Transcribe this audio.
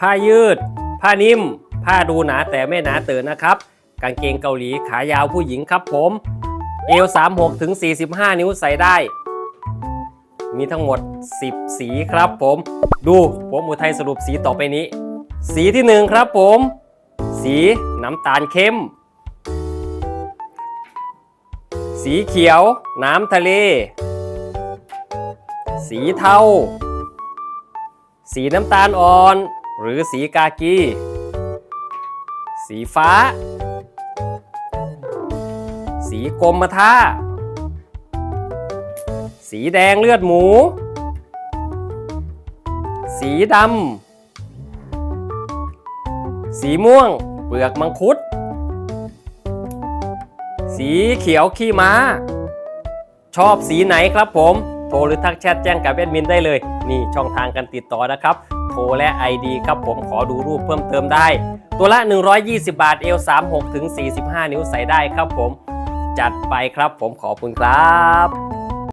ผ้ายืด ผ้านิ่ม ผ้าดูหนาแต่ไม่หนาเตือนนะครับ กางเกงเกาหลีขายาวผู้หญิงครับผมเอว36ถึง45 นิ้วใส่ได้ มีทั้งหมด 10 สีครับผม ดูผมอุทัยสรุปสีต่อไปนี้ สีที่ 1 ครับผม สีน้ำตาลเข้ม สีเขียว น้ำทะเล สีเทา สีน้ำตาลอ่อน หรือสีกากี สีฟ้า สีกรมท่า สีแดงเลือดหมู สีดำ สีม่วงเปลือกมังคุด สีเขียวขี้ม้า ชอบสีไหนครับผม โทรหรือทักแชทแจ้งกับแอดมินได้เลย นี่ช่องทางการติดต่อนะครับ ทรและ ID ครับผมขอดูรูปเพิ่มเติมได้ ตัวละ 120 บาทเอล36ถึง45 นิ้วใส่ได้ครับผม จัดไปครับผมขอบคุณครับ